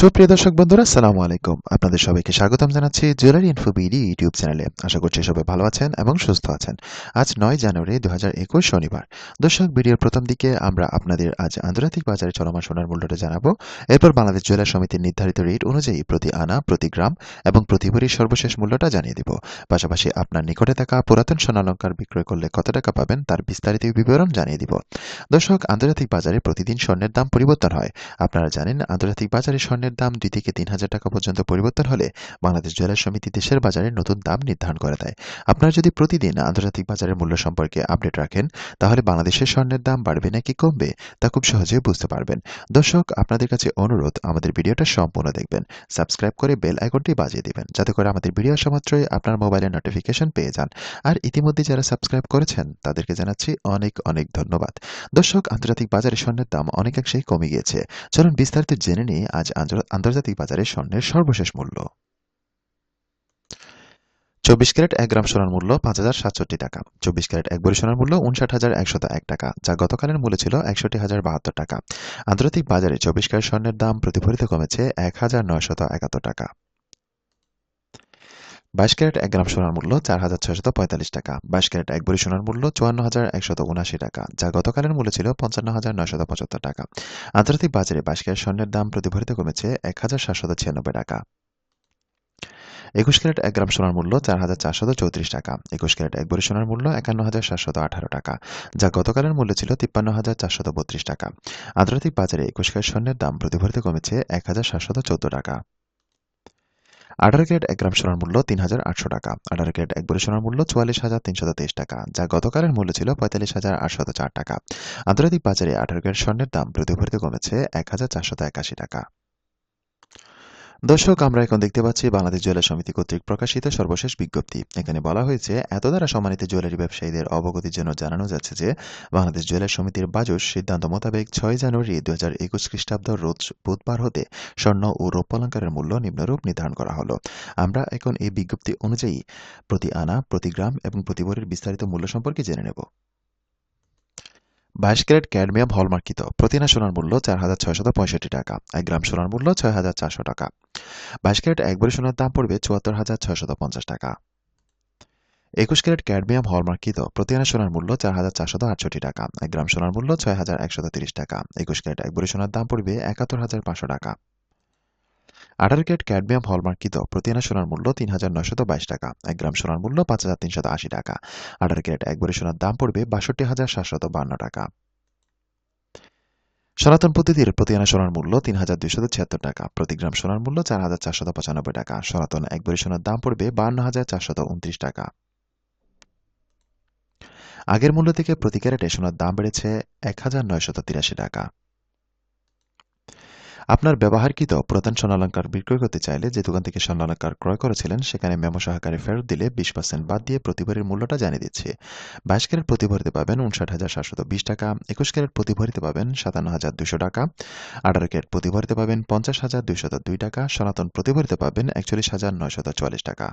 সুপ্রিয় দর্শক বন্ধুরা সালামু আলাইকুম। আপনাদের সবাইকে স্বাগতম জানাচ্ছি জুয়েলারি ইনফো বিডি ইউটিউব চ্যানেলে। আশা করছি সবাই ভালো আছেন এবং সুস্থ আছেন। আজ নয় জানুয়ারি দু একুশ শনিবার। দর্শক, ভিডিওর প্রথম দিকে আমরা আপনাদের আজ আন্তর্জাতিক বাজারে চলমান সোনার মূল্যটা জানাব। এরপর বাংলাদেশ জুয়েলার সমিতির নির্ধারিত রেট অনুযায়ী প্রতি আনা, প্রতি গ্রাম এবং প্রতি ভরির সর্বশেষ মূল্যটা জানিয়ে দিব। পাশাপাশি আপনার নিকটে থাকা পুরাতন সোনালঙ্কার বিক্রয় করলে কত টাকা পাবেন তার বিস্তারিত বিবরণ জানিয়ে দিব। দর্শক, আন্তর্জাতিক বাজারে প্রতিদিন স্বর্ণের দাম পরিবর্তন হয়। আপনারা জানেন, আন্তর্জাতিক বাজারে স্বর্ণের দাম দুই থেকে তিন হাজার টাকা পর্যন্ত পরিবর্তন হলে বাংলাদেশ জুয়েলার সমিতি দেশের বাজারে নতুন দাম নির্ধারণ করে দেয়। আপনারা যদি প্রতিদিন আন্তর্জাতিক বাজারের মূল্য সম্পর্কে আপডেট রাখেন, তাহলে বাংলাদেশের স্বর্ণের দাম বাড়বে নাকি কমবে তা খুব সহজেই বুঝতে পারবেন। দর্শক, আপনাদের কাছে অনুরোধ, আমাদের ভিডিওটা সম্পূর্ণ দেখবেন। সাবস্ক্রাইব করে বেল আইকনটি বাজিয়ে দিবেন, যাতে করে আমাদের ভিডিও আসা মাত্রই আপনার মোবাইলে নোটিফিকেশন পেয়ে যান। আর ইতিমধ্যে যারা সাবস্ক্রাইব করেছেন, তাদেরকে জানাচ্ছি অনেক অনেক ধন্যবাদ। দর্শক, আন্তর্জাতিক বাজারে স্বর্ণের দাম অনেকাংশেই কমে গিয়েছে। চলুন বিস্তারিত জেনে নিই, আজ আন্তর- আন্তর্জাতিক বাজারে স্বর্ণের সর্বশেষ মূল্য। চব্বিশ ক্যারেট এক গ্রাম সোনার মূল্য পাঁচ হাজার সাতষট্টি টাকা। চব্বিশ ক্যারেট এক বড়ি সোনার মূল্য উনষাট হাজার একশত এক টাকা। যা গতকালের মূল্য ছিল একষট্টি হাজার বাহাত্তর টাকা। আন্তর্জাতিক বাজারে চব্বিশ ক্যারেট স্বর্ণের দাম প্রতিফলিত কমেছে এক হাজার নয়শত একাত্তর টাকা। বাইশ ক্যারেট এক গ্রাম সোনার মূল্য চার হাজার ছয়শত পঁয়তাল্লিশ টাকা। বাইশ ক্যারেট এক বড়ি সোনার মূল্য চুয়ান্ন হাজার একশত উনাশি টাকা। যা গতকালের মূল্য ছিল পঞ্চান্ন হাজার নয়শত পঁচাত্তর টাকা। আন্তর্জাতিক বাজারে বাইশ ক্যারেট স্বর্ণের দাম প্রতিফলিত কমেছে এক হাজার সাতশত ছিয়ানব্বই টাকা। একুশ ক্যারেট এক গ্রাম সোনার মূল্য চার হাজার চারশত চৌত্রিশ টাকা। একুশ ক্যারেট এক বড়ি সোনার মূল্য একান্ন হাজার সাতশত আঠারো টাকা। যা গতকালের মূল্য ছিল তিপ্পান্ন হাজার চারশত বত্রিশ টাকা। আন্তর্জাতিক বাজারে একুশ ক্যারেট স্বর্ণের দাম প্রতিফলিত কমেছে এক হাজার সাতশত চৌদ্দ টাকা। আঠারো গ্রেড এক গ্রাম সোনার মূল্য তিন হাজার আটশো টাকা। আঠারো গ্রেড এক বড়ি সোনার মূল্য চুয়াল্লিশ হাজার তিনশত তেইশ টাকা, যা গতকালের মূল্য ছিল পঁয়তাল্লিশ হাজার আটশত চার টাকা। আন্তর্জাতিক বাজারে আঠারো গ্রেড স্বর্ণের দাম প্রতিফলিত কমেছে এক হাজার চারশত একাশি টাকা। দর্শক, আমরা এখন দেখতে পাচ্ছি বাংলাদেশ জুয়েলার সমিতি কর্তৃক প্রকাশিত সর্বশেষ বিজ্ঞপ্তি। এখানে বলা হয়েছে, এত দ্বারা সম্মানিত জুয়েলারি ব্যবসায়ীদের অবগতির জন্য জানানো যাচ্ছে যে, বাংলাদেশ জুয়েলার সমিতির বাজস সিদ্ধান্ত মোতাবেক ছয় জানুয়ারি দুই হাজার একুশ খ্রিস্টাব্দ রোজ বুধবার হতে স্বর্ণ ও রৌপ্যালঙ্কারের মূল্য নিম্নরূপ নির্ধারণ করা হলো। আমরা এখন এই বিজ্ঞপ্তি অনুযায়ী প্রতি আনা, প্রতি গ্রাম এবং প্রতি বিস্তারিত মূল্য সম্পর্কে জেনে নেব। বাইশ ক্যারেট ক্যাডমিয়াম হলমার্কিত প্রতিনা সোনার মূল্য চার হাজার ছয়শত পঁয়ষট্টি টাকা। এক গ্রাম সোনার মূল্য ছয় হাজার চারশো টাকা। বাইশ ক্যারেট এক সোনার দাম পড়বে চুয়াত্তর হাজার ছয়শত পঞ্চাশ টাকা। একুশ ক্যারেট ক্যাডমিয়াম হলমার্কিত প্রতি আনা সোনার মূল্য চার হাজার চারশত আটষট্টি টাকা। এক গ্রাম সোনার মূল্য ছয় হাজার একশত তিরিশ টাকা। একুশ ক্যারেট এক সোনার দাম পড়বে একাত্তর হাজার পাঁচশো টাকা। আঠারো ক্যারেট ক্যাডমিয়াম হলমার্কিত প্রতি আনা সোনার মূল্য তিন হাজার নয়শত বাইশ টাকা। এক গ্রাম সোনার মূল্য পাঁচ হাজার তিনশত আশি টাকা। আঠারো ক্যারেট এক সোনার দাম পড়বে বাষট্টি হাজার সাতশত বান্ন টাকা। সনাতন পদ্ধতির প্রতি আনা সোনার মূল্য তিন হাজার দুইশত ছিয়াত্তর টাকা। প্রতি গ্রাম সোনার মূল্য চার হাজার চারশত পঁচানব্বই টাকা। সনাতন এক সোনার দাম পড়বে বান্ন হাজার চারশত উনত্রিশ টাকা। আগের মূল্য থেকে প্রতি ক্যারেটে সোনার দাম বেড়েছে এক হাজার নয়শত তিরাশি টাকা। আপনার ব্যবহারকৃত প্রধান স্বর্ণালঙ্কার বিক্রয় করতে চাইলে যে দোকান থেকে স্বর্ণালঙ্কার ক্রয় করেছিলেন, সেখানে মেমো সহকারে ফেরত দিলে বিশ পার্সেন্ট বাদ দিয়ে প্রতিভরের মূল্যটা জানিয়ে দিচ্ছে। বাইশ ক্যারেট প্রতিভরিতে পাবেন উনষাট হাজার সাতশত বিশ টাকা, একুশ ক্যারেট প্রতিভরিতে পাবেন সাতান্ন হাজার দুশো টাকা, আঠারো ক্যারেট প্রতিভরিতে পাবেন পঞ্চাশ হাজার দুইশত দুই টাকা, সনাতন প্রতিভরিতে পাবেন একচল্লিশ হাজার নয়শত চুয়াল্লিশ টাকা।